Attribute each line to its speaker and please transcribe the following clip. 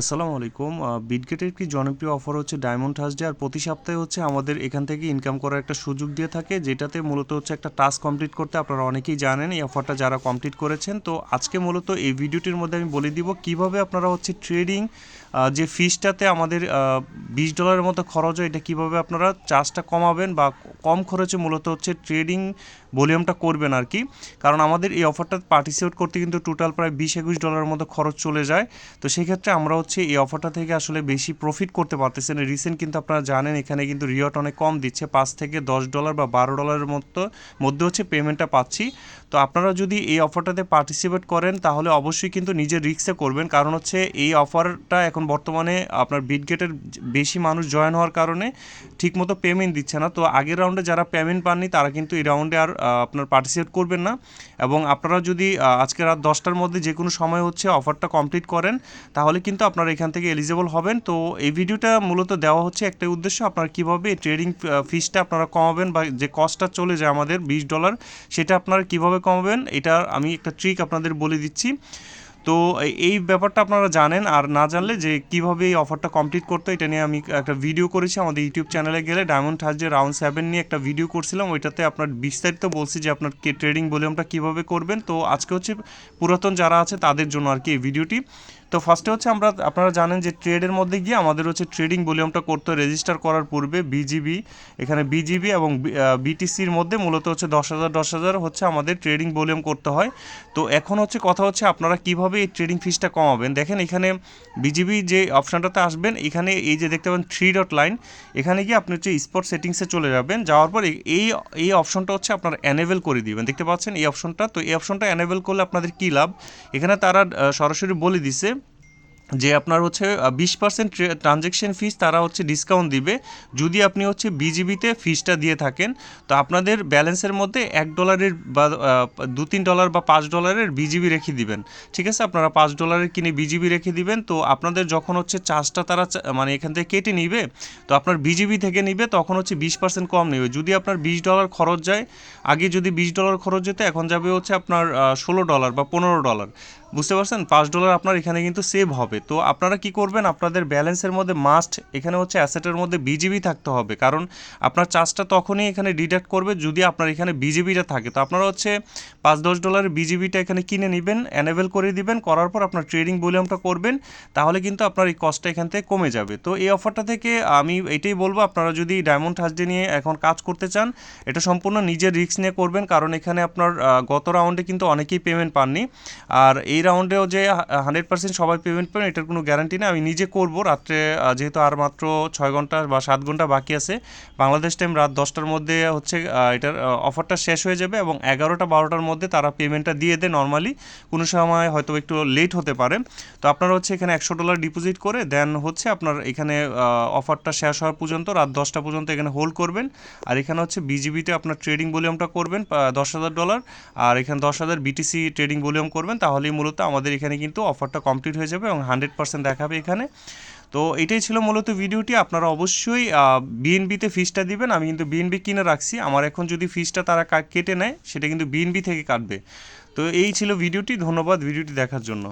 Speaker 1: আসসালামু আলাইকুম। বিডগেটের একটি জনপ্রিয় অফার হচ্ছে ডায়মন্ড থার্সডে আর প্রতি সপ্তাহে হচ্ছে আমাদের এখান থেকে ইনকাম করার একটা সুযোগ দিয়ে থাকে, যেটাতে মূলত হচ্ছে একটা টাস্ক কমপ্লিট করতে আপনারা অনেকেই জানেন এই অফারটা যারা কমপ্লিট করেছেন। তো আজকে মূলত এই ভিডিওটির মধ্যে আমি বলে দিব কীভাবে আপনারা হচ্ছে ট্রেডিং যে ফিসটাতে আমাদের বিশ ডলারের মতো খরচ হয়, এটা কীভাবে আপনারা চার্জটা কমাবেন বা কম খরচে মূলত হচ্ছে ট্রেডিং ভলিউমটা করবেন আর কি কারণ আমাদের এই অফারটা পার্টিসিপেট করতে কিন্তু টোটাল প্রায় বিশ একুশ ডলারের মতো খরচ চলে যায়। তো সেই ক্ষেত্রে আমরা হচ্ছে এই অফারটা থেকে আসলে বেশি প্রফিট করতে পারতেছেন। রিসেন্ট কিন্তু আপনারা জানেন, এখানে কিন্তু রিওয়ার্ড অনেক কম দিচ্ছে। পাঁচ থেকে দশ ডলার বা বারো ডলারের মতো, মধ্যে হচ্ছে পেমেন্টটা পাচ্ছি। তো আপনারা যদি এই অফারটাতে পার্টিসিপেট করেন, তাহলে অবশ্যই কিন্তু নিজের রিক্সে করবেন। কারণ হচ্ছে এই অফারটা এখন বর্তমানে আপনার বিটগেটের বেশি মানুষ জয়েন হওয়ার কারণে ঠিকমতো পেমেন্ট দিচ্ছে না। তো আগের রাউন্ডে যারা পেমেন্ট পাননি, তারা কিন্তু এই রাউন্ডে আর আপনার পার্টিসিপেট করবেন না। এবং আপনারা যদি আজকে রাত দশটার মধ্যে যে কোনো সময় হচ্ছে অফারটা কমপ্লিট করেন, তাহলে কিন্তু আপনারা এখান থেকে এলিজেবল হবেন। তো এই ভিডিওটা মূলত দেওয়া হচ্ছে একটা উদ্দেশ্য, আপনারা কীভাবে ট্রেডিং ফিসটা আপনারা কমাবেন বা যে কস্টটা চলে যায় আমাদের বিশ ডলার সেটা আপনারা কীভাবে কমাবেন, এটা আমি একটা ট্রিক আপনাদের বলে দিচ্ছি। তো এই ব্যাপারটা আপনারা জানেন আর না জানলে যে কীভাবে এই অফারটা কমপ্লিট করতে এটা নিয়ে আমি একটা ভিডিও করেছি আমাদের ইউটিউব চ্যানেলে গেলে ডায়মন্ড যে রাউন্ড সেভেন নিয়ে একটা ভিডিও করছিলাম, ওইটাতে আপনার বিস্তারিত বলছি যে আপনার কে ট্রেডিং ভলিউমটা কীভাবে করবেন। তো আজকে হচ্ছে পুরাতন যারা আছে তাদের জন্য আর কি এই ভিডিওটি তো ফার্স্টে হচ্ছে আমরা, আপনারা জানেন যে ট্রেডের মধ্যে গিয়ে আমাদের হচ্ছে ট্রেডিং ভলিউমটা করতে রেজিস্টার করার পূর্বে বিজিবি এখানে বিজিবি এবং বিটিসির মধ্যে মূলত হচ্ছে দশ হাজার দশ হাজার হচ্ছে আমাদের ট্রেডিং ভলিউম করতে হয়। তো এখন হচ্ছে কথা হচ্ছে আপনারা কীভাবে এই ট্রেডিং ফিসটা কমাবেন? দেখেন এখানে বিজিবি যে অপশানটাতে আসবেন, এখানে এই যে দেখতে পাবেন থ্রি ডট লাইন এখানে গিয়ে আপনি হচ্ছে স্পট সেটিংসে চলে যাবেন, যাওয়ার পর এই এই অপশনটা হচ্ছে আপনার অ্যানেবেল করে দিবেন। দেখতে পাচ্ছেন এই অপশনটা তো এই অপশনটা অ্যানেবেল করলে আপনাদের কী লাভ? এখানে তারা সরাসরি বলে দিছে যে আপনার হচ্ছে বিশ পার্সেন্ট ট্রানজ্যাকশন ফিস তারা হচ্ছে ডিসকাউন্ট দিবে। যদি আপনি হচ্ছে বিজিবিতে ফিসটা দিয়ে থাকেন, তো আপনাদের ব্যালেন্সের মধ্যে এক ডলারের বা দু তিন ডলার বা পাঁচ ডলারের বিজিবি রেখে দিবেন। ঠিক আছে? আপনারা পাঁচ ডলারের কিনে বিজিবি রেখে দিবেন। তো আপনাদের যখন হচ্ছে চার্জটা তারা মানে এখান থেকে কেটে নিবে, তো আপনার বিজিবি থেকে নিবে, তখন হচ্ছে বিশ পার্সেন্ট কম নেবে। যদি আপনার বিশ ডলার খরচ যায়, আগে যদি বিশ ডলার খরচ যেত, এখন যাবে হচ্ছে আপনার ষোলো ডলার বা পনেরো ডলার বুঝতে পারছেন? পাঁচ ডলার আপনার এখানে কিন্তু সেভ হবে। তো আপনারা কি করবেন? আপনাদের ব্যালেন্সের মধ্যে মাস্ট এখানে হচ্ছে অ্যাসেটের মধ্যে বিজিবি থাকতে হবে। কারণ আপনার চার্জটা তখনই এখানে ডিডাক্ট করবে যদি আপনার এখানে বিজিবিটা থাকে। তো আপনারা হচ্ছে পাঁচ দশ ডলারের বিজিবিটা এখানে কিনে নেবেন অ্যানেবেল করে দিবেন, করার পর আপনার ট্রেডিং ভলিউমটা করবেন, তাহলে কিন্তু আপনার এই কস্টটা এখান থেকে কমে যাবে। তো এই অফারটা থেকে আমি এটাই বলব, আপনারা যদি ডায়মন্ড হাসডে নিয়ে এখন কাজ করতে চান, এটা সম্পূর্ণ নিজের রিস্ক নিয়ে করবেন। কারণ এখানে আপনার গত রাউন্ডে কিন্তু অনেকেই পেমেন্ট পাননি। আর এই রাউন্ডেও যে হান্ড্রেড পার্সেন্ট সবাই পেমেন্ট পাবেন এটার কোনো গ্যারান্টি না আমি নিজে করব, রাত্রে যেহেতু আর মাত্র ছয় ঘণ্টা বা সাত ঘণ্টা বাকি আছে, বাংলাদেশ টাইম রাত দশটার মধ্যে হচ্ছে এটার অফারটা শেষ হয়ে যাবে এবং এগারোটা, বারোটার মধ্যে তারা পেমেন্টটা দিয়ে দেয় নর্মালি কোনো সময় হয়তো একটু লেট হতে পারে। তো আপনারা হচ্ছে এখানে একশো ডলার ডিপোজিট করে দেন হচ্ছে আপনার এখানে অফারটা শেষ হওয়ার পর্যন্ত রাত দশটা পর্যন্ত এখানে হোল্ড করবেন। আর এখানে হচ্ছে বিজিবিতে আপনার ট্রেডিং ভলিউমটা করবেন দশ হাজার ডলার আর এখানে দশ হাজার বিটিসি ট্রেডিং ভলিউম করবেন, তাহলেই মূলত আমাদের এখানে কিন্তু অফারটা কমপ্লিট হয়ে যাবে এবং হান্ড্রেড পার্সেন্ট দেখাবে এখানে। তো এটাই ছিল মূলত ভিডিওটি আপনারা অবশ্যই বিএনবিতে ফিসটা দিবেন। আমি কিন্তু বিএনবি কিনে রাখছি। আমার এখন যদি ফিসটা তারা কেটে নেয়, সেটা কিন্তু বিএনবি থেকে কাটবে। তো এই ছিল ভিডিওটি ধন্যবাদ ভিডিওটি দেখার জন্য।